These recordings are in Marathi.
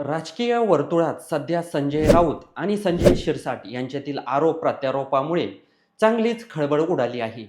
राजकीय वर्तुळात सध्या संजय राऊत आणि संजय शिरसाट यांच्यातील आरोप प्रत्यारोपामुळे चांगलीच खळबळ उडाली आहे.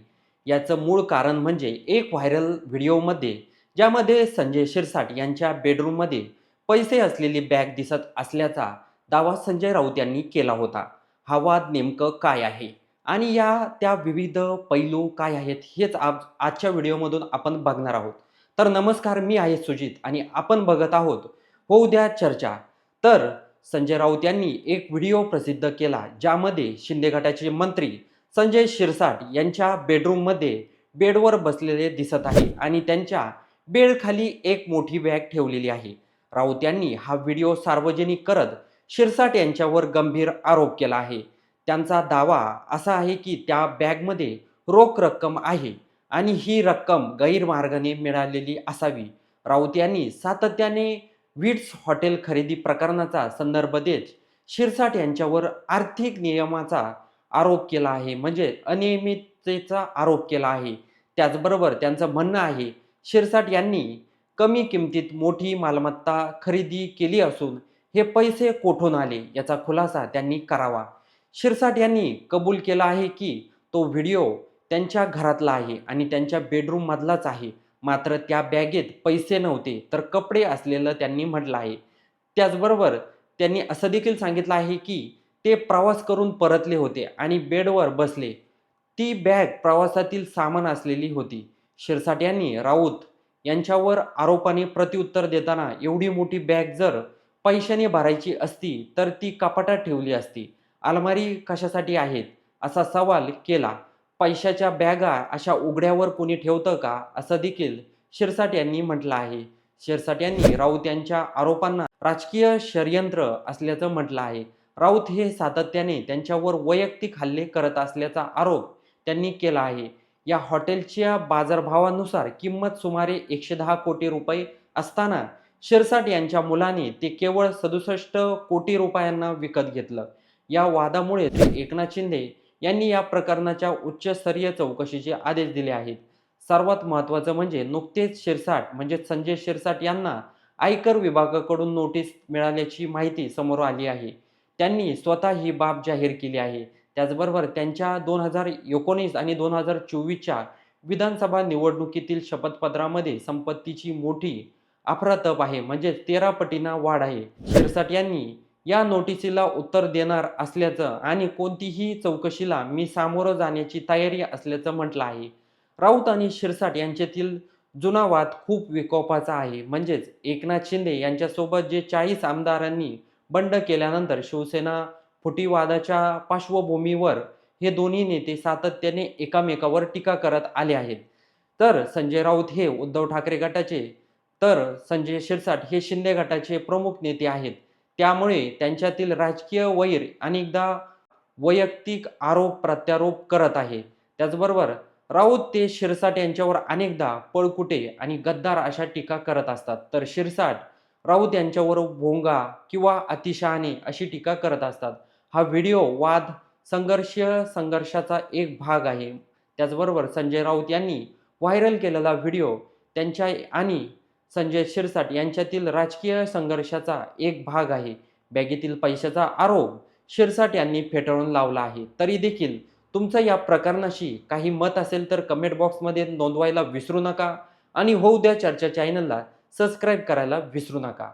याचं मूळ कारण म्हणजे एक व्हायरल व्हिडिओमध्ये ज्यामध्ये संजय शिरसाट यांच्या बेडरूममध्ये पैसे असलेली बॅग दिसत असल्याचा दावा संजय राऊत यांनी केला होता. हा वाद नेमकं काय आहे? आणि या त्या विविध पैलू काय आहेत हेच आज आजच्या व्हिडिओमधून आपण बघणार आहोत. तर नमस्कार मी आहे सुजित आणि आपण बघत आहोत होऊ द्या चर्चा. तर संजय राऊत यांनी एक व्हिडिओ प्रसिद्ध केला ज्यामध्ये शिंदे गटाचे मंत्री संजय शिरसाट यांच्या बेडरूममध्ये बेडवर बसलेले दिसत आहे आणि त्यांच्या बेडखाली एक मोठी बॅग ठेवलेली आहे. राऊत यांनी हा व्हिडिओ सार्वजनिक करत शिरसाट यांच्यावर गंभीर आरोप केला आहे. त्यांचा दावा असा आहे की त्या बॅगमध्ये रोख रक्कम आहे आणि ही रक्कम गैरमार्गाने मिळालेली असावी. राऊत यांनी सातत्याने विट्स हॉटेल खरेदी प्रकरणाचा संदर्भ देत शिरसाट यांच्यावर आर्थिक नियमाचा आरोप केला आहे. म्हणजे अनियमिततेचा आरोप केला आहे. त्याचबरोबर त्यांचं म्हणणं आहे शिरसाट यांनी कमी किमतीत मोठी मालमत्ता खरेदी केली असून हे पैसे कोठून आले याचा खुलासा त्यांनी करावा. शिरसाट यांनी कबूल केला आहे की तो व्हिडिओ त्यांच्या घरातला आहे आणि त्यांच्या बेडरूममधलाच आहे. मात्र त्या बॅगेत पैसे नव्हते तर कपडे असलेलं त्यांनी म्हटलं आहे. त्याचबरोबर त्यांनी असं देखील सांगितलं आहे की ते प्रवास करून परतले होते आणि बेडवर बसले. ती बॅग प्रवासातील सामान असलेली होती. शिरसाट यांनी राऊत यांच्यावर आरोपाने प्रत्युत्तर देताना एवढी मोठी बॅग जर पैशाने भरायची असती तर ती कपाटात ठेवली असती. अलमारी कशासाठी आहेत? असा सवाल केला. पैशाच्या बॅगा अशा उघड्यावर कोणी ठेवतं का? असं देखील शिरसाट यांनी म्हटलं आहे. शिरसाट यांनी राऊत यांच्या आरोपांना राजकीय षडयंत्र असल्याचं म्हटलं आहे. राऊत हे सातत्याने त्यांच्यावर वैयक्तिक हल्ले करत असल्याचा आरोप त्यांनी केला आहे. या हॉटेलच्या बाजारभावानुसार किंमत सुमारे एकशे दहा कोटी रुपये असताना शिरसाट यांच्या मुलाने ते केवळ सदुसष्ट कोटी रुपयांना विकत घेतलं. या वादामुळे एकनाथ शिंदे यांनी या प्रकरणाच्या उच्चस्तरीय चौकशीचे आदेश दिले आहेत. सर्वात महत्त्वाचं म्हणजे नुकतेच शिरसाट म्हणजे संजय शिरसाट यांना आयकर विभागाकडून नोटीस मिळाल्याची माहिती समोर आली आहे. त्यांनी स्वतः ही बाब जाहीर केली आहे. त्याचबरोबर त्यांच्या दोन हजार एकोणीस आणि दोन हजार चोवीसच्या विधानसभा निवडणुकीतील शपथपत्रामध्ये संपत्तीची मोठी अफरातप आहे म्हणजे तेरा पटीना वाढ आहे. शिरसाट यांनी या नोटिसीला उत्तर देणार असल्याचं आणि कोणतीही चौकशीला मी सामोरं जाण्याची तयारी असल्याचं म्हटलं आहे. राऊत आणि शिरसाट यांच्यातील जुना वाद खूप विकोपाचा आहे. म्हणजेच एकनाथ शिंदे यांच्यासोबत जे चाळीस आमदारांनी बंड केल्यानंतर शिवसेना फुटीवादाच्या पार्श्वभूमीवर हे दोन्ही नेते सातत्याने एकामेकावर टीका करत आले आहेत. तर संजय राऊत हे उद्धव ठाकरे गटाचे तर संजय शिरसाट हे शिंदे गटाचे प्रमुख नेते आहेत. त्यामुळे त्यांच्यातील राजकीय वैर अनेकदा वैयक्तिक आरोप प्रत्यारोप करत आहे. त्याचबरोबर राऊत ते शिरसाट यांच्यावर अनेकदा पळकुटे आणि गद्दार अशा टीका करत असतात. तर शिरसाट राऊत यांच्यावर भोंगा किंवा अतिशहाणे अशी टीका करत असतात. हा व्हिडिओ वाद संघर्ष संघर्षाचा एक भाग आहे. त्याचबरोबर संजय राऊत यांनी व्हायरल केलेला व्हिडिओ त्यांच्या आणि संजय शिरसाट यांच्यातील राजकीय संघर्षाचा एक भाग आहे. बॅगेतील पैशाचा आरोप शिरसाट यांनी फेटाळून लावला आहे. तरी देखील तुमचं या प्रकरणाशी काही मत असेल तर कमेंट बॉक्समध्ये नोंदवायला विसरू नका आणि होऊ द्या चर्चा चॅनलला सबस्क्राईब करायला विसरू नका.